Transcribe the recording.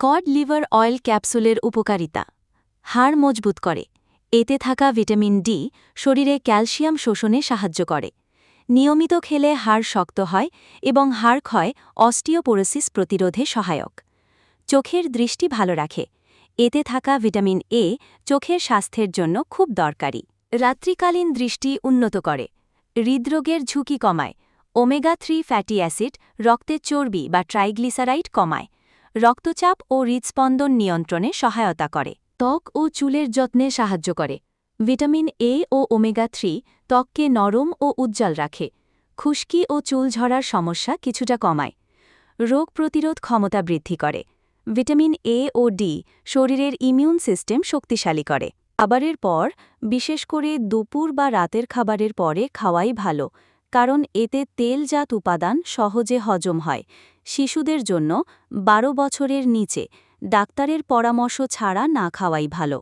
Cod liver oil ক্যাপসুলের উপকারিতা। হাড় মজবুত করে। এতে থাকা ভিটামিন ডি শরীরে ক্যালসিয়াম শোষণে সাহায্য করে। নিয়মিত খেলে হাড় শক্ত হয় এবং হাড় ক্ষয় অস্টিওপোরোসিস প্রতিরোধে সহায়ক। চোখের দৃষ্টি ভালো রাখে। এতে থাকা ভিটামিন এ চোখের স্বাস্থ্যের জন্য খুব দরকারি। রাত্রিকালীন দৃষ্টি উন্নত করে। হৃদরোগের ঝুঁকি কমায়। ওমেগা থ্রি ফ্যাটি অ্যাসিড রক্তের চর্বি বা ট্রাইগ্লিসারাইড কমায়। রক্তচাপ ও হৃদস্পন্দন নিয়ন্ত্রণে সহায়তা করে। ত্বক ও চুলের যত্নে সাহায্য করে। ভিটামিন এ ও ওমেগা থ্রি ত্বককে নরম ও উজ্জ্বল রাখে। খুশকি ও চুল ঝরার সমস্যা কিছুটা কমায়। রোগ প্রতিরোধ ক্ষমতা বৃদ্ধি করে। ভিটামিন এ ও ডি শরীরের ইমিউন সিস্টেম শক্তিশালী করে। খাবারের পর, বিশেষ করে দুপুর বা রাতের খাবারের পরে খাওয়াই ভালো। কারণ এতে তেলজাত উপাদান সহজে হজম হয়। শিশুদের জন্য বারো বছরের নিচে ডাক্তারের পরামর্শ ছাড়া না খাওয়াই ভালো।